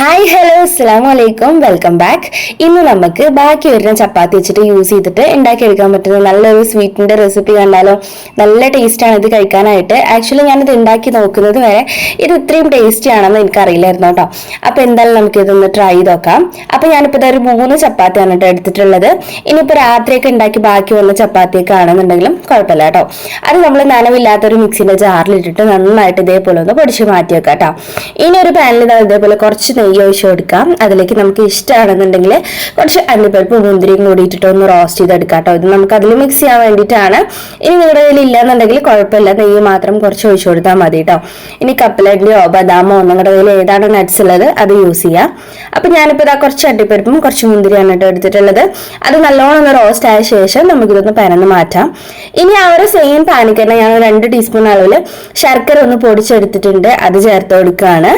Hi hello അസ്സാം വലൈക്കും welcome back ഇന്ന് നമുക്ക് ബാക്കി വരുന്ന ചപ്പാത്തി വെച്ചിട്ട് യൂസ് ചെയ്തിട്ട് ഉണ്ടാക്കി എടുക്കാൻ പറ്റുന്ന നല്ലൊരു സ്വീറ്റിന്റെ റെസിപ്പി കണ്ടാലോ? നല്ല ടേസ്റ്റാണ് ഇത് കഴിക്കാനായിട്ട്. ആക്ച്വലി ഞാനിത് ഉണ്ടാക്കി നോക്കുന്നത് വരെ ഇത് ഇത്രയും ടേസ്റ്റി ആണെന്ന് എനിക്ക് അറിയില്ലായിരുന്നു കേട്ടോ. അപ്പോൾ എന്തായാലും നമുക്ക് ഇതൊന്ന് ട്രൈ ചെയ്ത് നോക്കാം അപ്പോൾ ഞാനിപ്പോൾ ഇതൊരു മൂന്ന് ചപ്പാത്തിയാണ് കേട്ടോ എടുത്തിട്ടുള്ളത്. ഇനിയിപ്പോൾ രാത്രിയൊക്കെ ഉണ്ടാക്കി ബാക്കി വന്ന ചപ്പാത്തിയൊക്കെ ആണെന്നുണ്ടെങ്കിലും കുഴപ്പമില്ല കേട്ടോ. അത് നമ്മൾ നനവില്ലാത്തൊരു മിക്സിന്റെ ജാറിലിട്ടിട്ട് നന്നായിട്ട് ഇതേപോലെ ഒന്ന് പൊടിച്ച് മാറ്റി വെക്കാം കേട്ടോ. ഇനി ഒരു പാനിൽ ഇതാ ഇതേപോലെ കുറച്ച് ഒഴിച്ച് കൊടുക്കാം. അതിലേക്ക് നമുക്ക് ഇഷ്ടമാണെന്നുണ്ടെങ്കിൽ കുറച്ച് അണ്ടിപ്പരിപ്പ് മുന്തിരിയും കൂടി ഇട്ടിട്ട് ഒന്ന് റോസ്റ്റ് ചെയ്തെടുക്കാം കേട്ടോ. ഇത് നമുക്ക് അതിൽ മിക്സ് ചെയ്യാൻ വേണ്ടിയിട്ടാണ്. ഇനി നിങ്ങളുടെ കയ്യിൽ ഇല്ലാന്നുണ്ടെങ്കിൽ കുഴപ്പമില്ല. നെയ്യ് മാത്രം കുറച്ച് ഒഴിച്ചു കൊടുത്താൽ മതി കേട്ടോ. ഇനി കപ്പലണ്ടിയോ ബദാമോ നിങ്ങളുടെ കയ്യിൽ ഏതാണ് നട്ട്സ് ഉള്ളത് അത് യൂസ് ചെയ്യാം. അപ്പൊ ഞാനിപ്പോൾ ഇതാ കുറച്ച് അണ്ടിപ്പരിപ്പും കുറച്ച് മുന്തിരിയാണ് കേട്ടോ എടുത്തിട്ടുള്ളത്. അത് നല്ലോണം ഒന്ന് റോസ്റ്റ് ആയ ശേഷം നമുക്കിതൊന്ന് പരന്ന് മാറ്റാം. ഇനി ആ ഒരു സെയിം പാനിക്ക് തന്നെ ഞാൻ രണ്ട് ടീസ്പൂൺ അളവിൽ ശർക്കര ഒന്ന് പൊടിച്ചെടുത്തിട്ടുണ്ട്. അത് ചേർത്ത് കൊടുക്കുകയാണ്.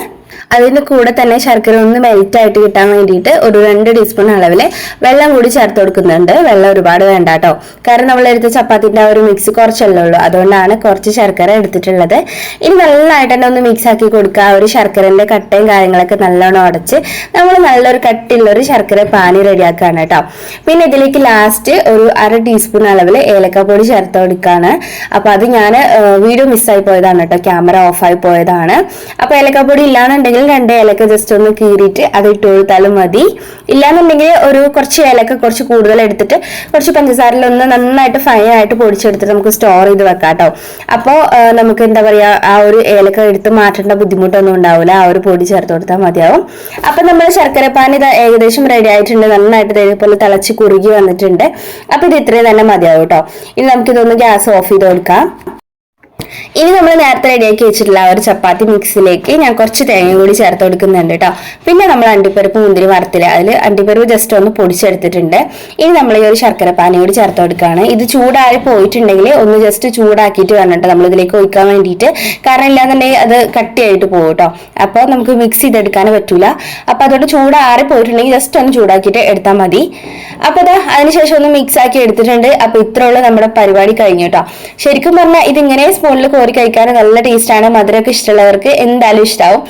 അതിന് കൂടെ തന്നെ ശർക്കര ഒന്ന് മെൽറ്റ് ആയിട്ട് കിട്ടാൻ വേണ്ടിയിട്ട് ഒരു രണ്ട് ടീസ്പൂൺ അളവിൽ വെള്ളം കൂടി ചേർത്ത് കൊടുക്കുന്നുണ്ട്. വെള്ളം ഒരുപാട് വേണ്ട കേട്ടോ കാരണം നമ്മൾ എടുത്ത ചപ്പാത്തിന്റെ ആ ഒരു മിക്സ് കുറച്ചല്ലേ ഉള്ളൂ. അതുകൊണ്ടാണ് കുറച്ച് ശർക്കര എടുത്തിട്ടുള്ളത്. ഇനി നല്ലതായിട്ട് തന്നെ ഒന്ന് മിക്സ് ആക്കി കൊടുക്കുക. ആ ഒരു ശർക്കരന്റെ കട്ടയും കാര്യങ്ങളൊക്കെ നല്ലോണം അടച്ച് നമ്മൾ നല്ലൊരു കട്ടിയുള്ള ഒരു ശർക്കര പാനി റെഡിയാക്കുകയാണ് കേട്ടോ പിന്നെ ഇതിലേക്ക് ലാസ്റ്റ് ഒരു അര ടീസ്പൂൺ അളവിൽ ഏലക്കപ്പൊടി ചേർത്ത് കൊടുക്കുകയാണ്. അപ്പോൾ അത് ഞാൻ വീഡിയോ മിസ്സായി പോയതാണ് കേട്ടോ ക്യാമറ ഓഫായി പോയതാണ്. അപ്പോൾ ഏലക്കപ്പൊടി ഇല്ലാന്നുണ്ടെങ്കിൽ രണ്ട് ഏലക്ക ജസ്റ്റ് ഒന്ന് കീറിയിട്ട് അത് ഇട്ട് കൊടുത്താലും മതി. ഇല്ലാന്നുണ്ടെങ്കിൽ ഒരു കുറച്ച് ഏലക്ക കുറച്ച് കൂടുതൽ എടുത്തിട്ട് കുറച്ച് പഞ്ചസാരയിൽ ഒന്ന് നന്നായിട്ട് ഫൈൻ ആയിട്ട് പൊടിച്ചെടുത്തിട്ട് നമുക്ക് സ്റ്റോർ ചെയ്ത് വെക്കാം കേട്ടോ അപ്പോൾ നമുക്ക് എന്താ പറയാ ആ ഒരു ഏലക്ക എടുത്ത് മാറ്റേണ്ട ബുദ്ധിമുട്ടൊന്നും ഉണ്ടാവില്ല ആ ഒരു പൊടി ചേർത്ത് കൊടുത്താൽ മതിയാവും. അപ്പൊ നമ്മൾ ശർക്കരപ്പാൻ ഇത് ഏകദേശം റെഡി ആയിട്ടുണ്ട്. നന്നായിട്ട് ഇതേപോലെ തിളച്ച് കുറുകി വന്നിട്ടുണ്ട്. അപ്പൊ ഇത് ഇത്രയും തന്നെ മതിയാവും കേട്ടോ ഇനി നമുക്കിതൊന്ന് ഗ്യാസ് ഓഫ് ചെയ്ത് കൊടുക്കാം. ഇനി നമ്മൾ നേരത്തെ റെഡിയാക്കി വെച്ചിട്ടുള്ള ഒരു ചപ്പാത്തി മിക്സിലേക്ക് ഞാൻ കുറച്ച് തേങ്ങ കൂടി ചേർത്ത് കൊടുക്കുന്നുണ്ട് കേട്ടോ പിന്നെ നമ്മൾ അണ്ടിപ്പരിപ്പ് മുന്തിരി വറുത്തില്ല അതിൽ അണ്ടിപ്പരിപ്പ് ജസ്റ്റ് ഒന്ന് പൊടിച്ചെടുത്തിട്ടുണ്ട്. ഇനി നമ്മൾ ഈ ഒരു ശർക്കര പാനി കൂടി ചേർത്ത് കൊടുക്കുകയാണ്. ഇത് ചൂടായി പോയിട്ടുണ്ടെങ്കിൽ ഒന്ന് ജസ്റ്റ് ചൂടാക്കിയിട്ട് വേണം കേട്ടോ നമ്മൾ ഇതിലേക്ക് ഒഴിക്കാൻ വേണ്ടിയിട്ട്. കാരണം ഇല്ലാന്നുണ്ടെങ്കിൽ അത് കട്ടിയായിട്ട് പോകും കേട്ടോ അപ്പോൾ നമുക്ക് മിക്സ് ചെയ്തെടുക്കാൻ പറ്റൂല. അപ്പോൾ അതുകൊണ്ട് ചൂടാറി പോയിട്ടുണ്ടെങ്കിൽ ജസ്റ്റ് ഒന്ന് ചൂടാക്കിയിട്ട് എടുത്താൽ മതി. അപ്പോൾ അതാ അതിനുശേഷം ഒന്ന് മിക്സ് ആക്കി എടുത്തിട്ടുണ്ട്. അപ്പോൾ ഇത്രയുള്ള നമ്മുടെ പരിപാടി കഴിഞ്ഞു കേട്ടോ ശരിക്കും പറഞ്ഞാൽ ഇതിങ്ങനെ സ്പൂണിൽ കോരി കഴിക്കാൻ നല്ല ടേസ്റ്റാണ് മധുരമൊക്കെ ഇഷ്ടമുള്ളവർക്ക് എന്തായാലും ഇഷ്ടാവും.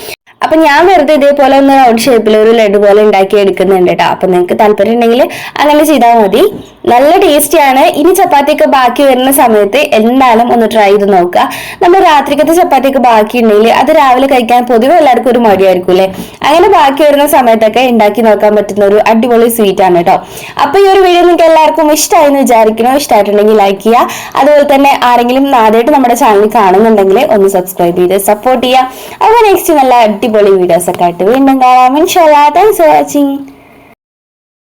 അപ്പൊ ഞാൻ വെറുതെ ഇതേപോലെ ഒന്ന് റൗണ്ട് ഷേപ്പിൽ ഒരു ലഡു പോലെ ഉണ്ടാക്കി എടുക്കുന്നുണ്ട് കേട്ടോ അപ്പൊ നിങ്ങൾക്ക് താല്പര്യം ഉണ്ടെങ്കിൽ അങ്ങനെ ചെയ്താൽ മതി. നല്ല ടേസ്റ്റി ആണ്. ഇനി ചപ്പാത്തിയൊക്കെ ബാക്കി വരുന്ന സമയത്ത് എന്തായാലും ഒന്ന് ട്രൈ ചെയ്ത് നോക്കുക. നമ്മൾ രാത്രിക്കത്തെ ചപ്പാത്തിയൊക്കെ ബാക്കി ഉണ്ടെങ്കിൽ അത് രാവിലെ കഴിക്കാൻ പൊതുവെ എല്ലാവർക്കും ഒരു മടിയായിരിക്കും അല്ലേ? അങ്ങനെ ബാക്കി വരുന്ന സമയത്തൊക്കെ ഉണ്ടാക്കി നോക്കാൻ പറ്റുന്ന ഒരു അടിപൊളി സ്വീറ്റ് ആണ് കേട്ടോ അപ്പൊ ഈ ഒരു വീഡിയോ നിങ്ങൾക്ക് എല്ലാവർക്കും ഇഷ്ടമായി എന്ന് വിചാരിക്കണോ ഇഷ്ടമായിട്ടുണ്ടെങ്കിൽ ലൈക്ക് ചെയ്യുക. അതുപോലെ തന്നെ ആരെങ്കിലും ആദ്യമായിട്ട് നമ്മുടെ ചാനൽ കാണുന്നുണ്ടെങ്കിൽ ഒന്ന് സബ്സ്ക്രൈബ് ചെയ്ത് സപ്പോർട്ട് ചെയ്യുക. അപ്പോൾ നെക്സ്റ്റ് നല്ല അടിപൊളി വീഡിയോസ് ഒക്കെ ആയിട്ട് വീണ്ടും കാണാം. ഇൻഷാല്ലാ താങ്ക്സ് ഫോർ വാച്ചിങ്